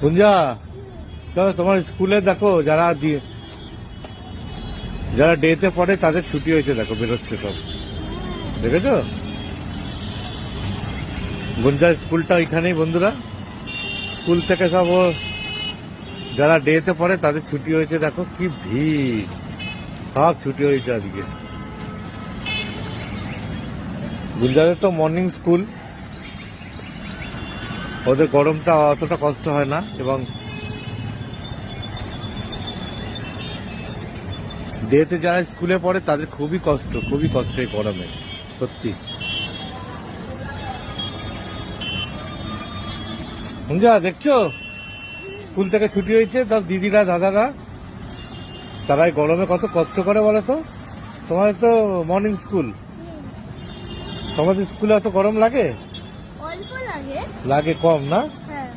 গুঞ্জা, চলো তোমার স্কুলে দেখো যারা দিয়ে যারা ডেতে পড়ে তাদের ছুটি হয়েছে, দেখো বেরোচ্ছে সব। দেখেছ? গুঞ্জার স্কুলটা ওইখানেই বন্ধুরা। স্কুল থেকে সব যারা ডেতে পড়ে তাদের ছুটি হয়েছে, দেখো কি ভিড়। সব ছুটি হয়েছে আজকে। গুঞ্জাদের তো মর্নিং স্কুল ওদের গরমটা অতটা কষ্ট হয় না, এবং ডেতে যারা স্কুলে পড়ে তাদের খুবই কষ্ট খুবই কষ্ট এই গরমে, সত্যি। গুঞ্জা দেখছ? স্কুল থেকে ছুটি হয়েছে, সব দিদিরা, দাদারা তারা গরমে কত কষ্ট করে বলো তো? তোমাদের তো মর্নিং স্কুল তোমাদের স্কুলে অত গরম লাগে? অল্প লাগে। লাগে কম না? হ্যাঁ।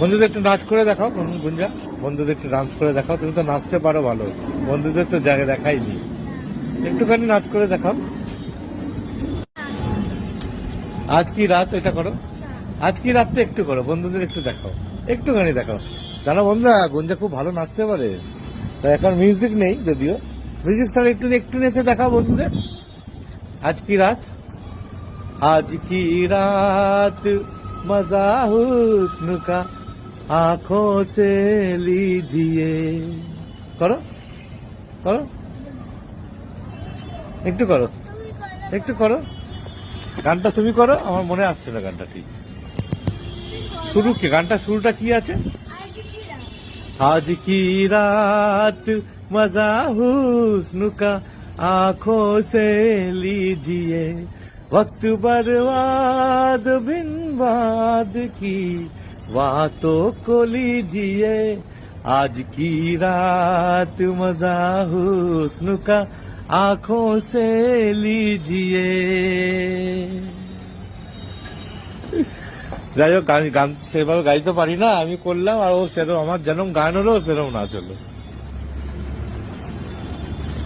বন্ধুদের একটু নাচ করে দেখাও গুঞ্জা। বন্ধুদের একটু ডান্স করে দেখাও। তুমি তো নাচতে পারো ভালো। বন্ধুদের তো জায়গা দেখাইনি। একটুখানি নাচ করে দেখাও। আজ কি রাত? এটা করো। আজ কি রাতটা একটু করো। বন্ধুদের একটু দেখাও। একটুখানি দেখাও। জানো বন্ধুরা গুঞ্জা খুব ভালো নাচতে পারে। তা এখন মিউজিক নেই যদিও। মিউজিক স্যার একটু একটু এসে দেখা বন্ধুদের। আজ কি রাত? আজ কি রাত? মজা হুসনুকা আখো আঁখো সে লিজিয়ে। করো করো। একটু করো একটু করো। গানটা তুমি করো, আমার মনে আসছে না গানটা ঠিক। শুরু কি? গানটা শুরুটা কি আছে? आज की रात मज़ा हुस्न का आँखों से लीजिए। वक्त बर्बाद, बिन बाद की बातों को लीजिए। आज की रात मज़ा हुस्न का आँखों से लीजिए। যাই হোক গান গান সেভাবে গাইতে পারি না। আমি করলাম আর ও সেরকম আমার যেরকম গান হলো সেরকম নাচ হলো।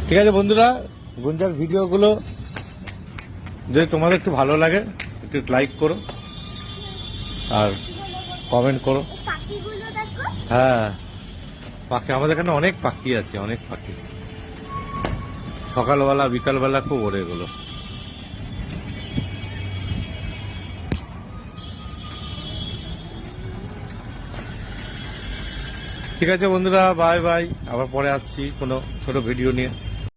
ঠিক আছে বন্ধুরা গুঞ্জার ভিডিওগুলো যদি তোমাদের একটু ভালো লাগে একটু লাইক করো আর কমেন্ট করো। হ্যাঁ পাখি আমাদের এখানে অনেক পাখি আছে অনেক পাখি। সকালবেলা বিকালবেলা খুব ওড়ে এগুলো। ঠিক আছে বন্ধুরা বাই বাই আবার পরে আসছি কোনো ছোট ভিডিও নিয়ে।